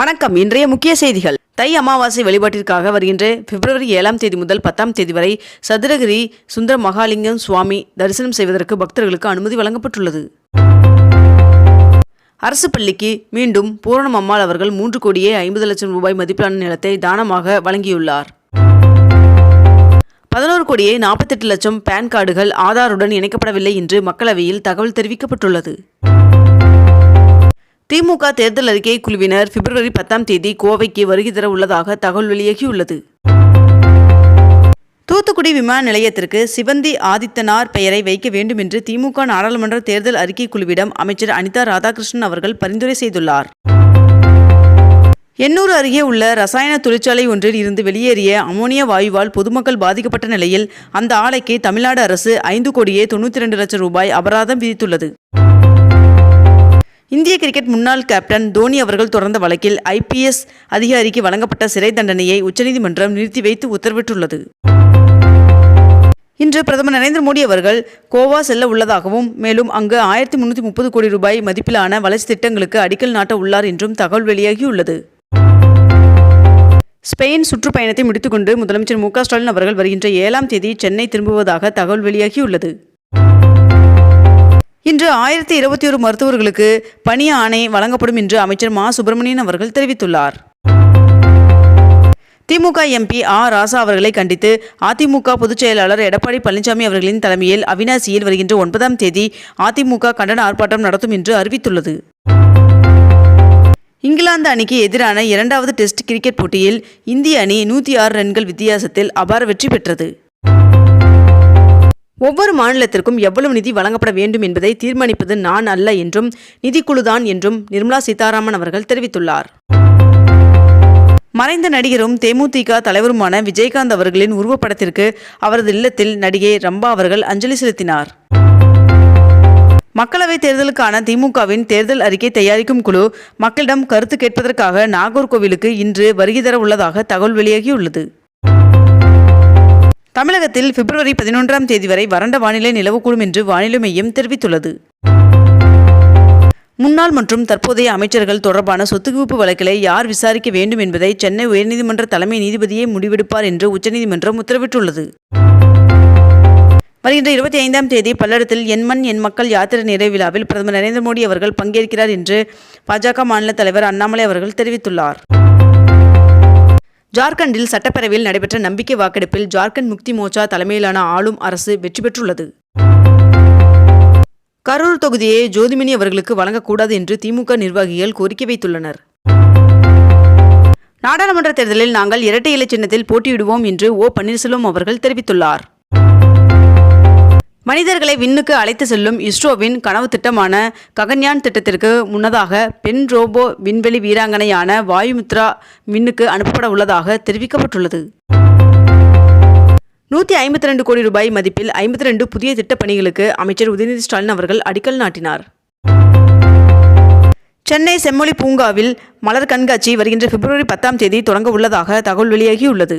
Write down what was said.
வணக்கம். இன்றைய முக்கிய செய்திகள். தை அமாவாசை வழிபாட்டிற்காக வருகின்ற பிப்ரவரி ஏழாம் தேதி முதல் பத்தாம் தேதி வரை சதுரகிரி சுந்தர மகாலிங்கம் சுவாமி தரிசனம் செய்வதற்கு பக்தர்களுக்கு அனுமதி வழங்கப்பட்டுள்ளது. அரசு பள்ளிக்கு மீண்டும் பூரணம் அம்மாள் அவர்கள் மூன்று கோடியே ஐம்பது லட்சம் ரூபாய் மதிப்பிலான நிலத்தை தானமாக வழங்கியுள்ளார். பதினோரு கோடியே நாற்பத்தெட்டு லட்சம் பேன் கார்டுகள் ஆதாருடன் இணைக்கப்படவில்லை என்று மக்களவையில் தகவல் தெரிவிக்கப்பட்டுள்ளது. திமுக தேர்தல் அறிக்கை குழுவினர் பிப்ரவரி பத்தாம் தேதி கோவைக்கு வருகை தர உள்ளதாக தகவல் வெளியாகியுள்ளது. தூத்துக்குடி விமான நிலையத்திற்கு சிவந்தி ஆதித்தனார் பெயரை வைக்க வேண்டும் என்று திமுக நாடாளுமன்ற தேர்தல் அறிக்கை குழுவிடம் அமைச்சர் அனிதா ராதாகிருஷ்ணன் அவர்கள் பரிந்துரை செய்துள்ளார். எண்ணூர் அருகே உள்ள ரசாயன தொழிற்சாலை ஒன்றில் இருந்து வெளியேறிய அமோனியா வாயுவால் பொதுமக்கள் பாதிக்கப்பட்ட நிலையில் அந்த ஆலைக்கு தமிழ்நாடு அரசு ஐந்து கோடியே தொண்ணூற்றி ரெண்டு லட்சம் ரூபாய் அபராதம் விதித்துள்ளது. இந்திய கிரிக்கெட் முன்னாள் கேப்டன் தோனி அவர்கள் தொடர்ந்த வழக்கில் ஐபிஎஸ் அதிகாரிக்கு வழங்கப்பட்ட சிறை தண்டனையை உச்சநீதிமன்றம் நிறுத்தி வைத்து உத்தரவிட்டுள்ளது. இன்று பிரதமர் நரேந்திர மோடி அவர்கள் கோவா செல்ல உள்ளதாகவும் மேலும் அங்கு ஆயிரத்தி முன்னூற்றி முப்பது கோடி ரூபாய் மதிப்பிலான வளர்ச்சி திட்டங்களுக்கு அடிக்கல் நாட்ட உள்ளார் என்றும் தகவல் வெளியாகியுள்ளது. ஸ்பெயின் சுற்றுப்பயணத்தை முடித்துக்கொண்டு முதலமைச்சர் மு க ஸ்டாலின் அவர்கள் வருகின்ற ஏழாம் தேதி சென்னை திரும்புவதாக தகவல் வெளியாகியுள்ளது. ஆயிரத்தி இருபத்தி ஒரு மருத்துவர்களுக்கு பணி ஆணை வழங்கப்படும் என்று அமைச்சர் மா. சுப்பிரமணியன் அவர்கள் தெரிவித்துள்ளார். திமுக எம்பி ஆ. ராசா அவர்களை கண்டித்து அதிமுக பொதுச் செயலாளர் எடப்பாடி பழனிசாமி அவர்களின் தலைமையில் அவினாசியில் வருகின்ற ஒன்பதாம் தேதி அதிமுக கண்டன ஆர்ப்பாட்டம் நடத்தும் என்று அறிவித்துள்ளது. இங்கிலாந்து அணிக்கு எதிரான இரண்டாவது டெஸ்ட் கிரிக்கெட் போட்டியில் இந்திய அணி நூற்றி ஆறு ரன்கள் வித்தியாசத்தில் அபார வெற்றி பெற்றது. ஒவ்வொரு மாநிலத்திற்கும் எவ்வளவு நிதி வழங்கப்பட வேண்டும் என்பதை தீர்மானிப்பது நான் அல்ல என்றும் நிதிக்குழுதான் என்றும் நிர்மலா சீதாராமன் அவர்கள் தெரிவித்துள்ளார். மறைந்த நடிகரும் தேமுதிக தலைவருமான விஜயகாந்த் அவர்களின் உருவப்படத்திற்கு அவரது இல்லத்தில் நடிகை ரம்பா அவர்கள் அஞ்சலி செலுத்தினார். மக்களவைத் தேர்தலுக்கான திமுகவின் தேர்தல் அறிக்கை தயாரிக்கும் குழு மக்களிடம் கருத்து கேட்பதற்காக நாகர்கோவிலுக்கு இன்று வருகை தர உள்ளதாக தகவல் வெளியாகியுள்ளது. தமிழகத்தில் பிப்ரவரி பதினொன்றாம் தேதி வரை வறண்ட வானிலை நிலவக்கூடும் என்று வானிலை மையம் தெரிவித்துள்ளது. முன்னாள் மற்றும் தற்போதைய அமைச்சர்கள் தொடர்பான சொத்துக்குவிப்பு வழக்கிலை யார் விசாரிக்க வேண்டும் என்பதை சென்னை உயர்நீதிமன்ற தலைமை நீதிபதியே முடிவெடுப்பார் என்று உச்சநீதிமன்றம் உத்தரவிட்டுள்ளது. வருகின்ற இருபத்தி ஐந்தாம் தேதி பல்லடத்தில் என் மண் என் மக்கள் யாத்திரை நிறைவு விழாவில் பிரதமர் நரேந்திர மோடி அவர்கள் பங்கேற்கிறார் என்று பாஜக மாநில தலைவர் அண்ணாமலை அவர்கள் தெரிவித்துள்ளார். ஜார்க்கண்டில் சட்டப்பேரவையில் நடைபெற்ற நம்பிக்கை வாக்கெடுப்பில் ஜார்க்கண்ட் முக்தி மோர்ச்சா தலைமையிலான ஆளும் அரசு வெற்றி பெற்றுள்ளது. கரூர் தொகுதியை ஜோதிமணி அவர்களுக்கு வழங்கக்கூடாது என்று திமுக நிர்வாகிகள் கோரிக்கை வைத்துள்ளனர். நாடாளுமன்ற தேர்தலில் நாங்கள் இரட்டை இலை சின்னத்தில் போட்டியிடுவோம் என்று ஓ பன்னீர்செல்வம் அவர்கள் தெரிவித்துள்ளார். மனிதர்களை விண்ணுக்கு அழைத்து செல்லும் இஸ்ரோவின் கனவு திட்டமான ககன்யான் திட்டத்திற்கு முன்னதாக பெண் ரோபோ விண்வெளி வீராங்கனையான வாயுமித்ரா விண்ணுக்கு அனுப்பப்பட உள்ளதாக தெரிவிக்கப்பட்டுள்ளது. நூற்றி ஐம்பத்தி ரெண்டு கோடி ரூபாய் மதிப்பில் ஐம்பத்தி ரெண்டு புதிய திட்டப் பணிகளுக்கு அமைச்சர் உதயநிதி ஸ்டாலின் அவர்கள் அடிக்கல் நாட்டினார். சென்னை செம்மொழி பூங்காவில் மலர் கண்காட்சி வருகின்ற பிப்ரவரி பத்தாம் தேதி தொடங்க உள்ளதாக தகவல் வெளியாகியுள்ளது.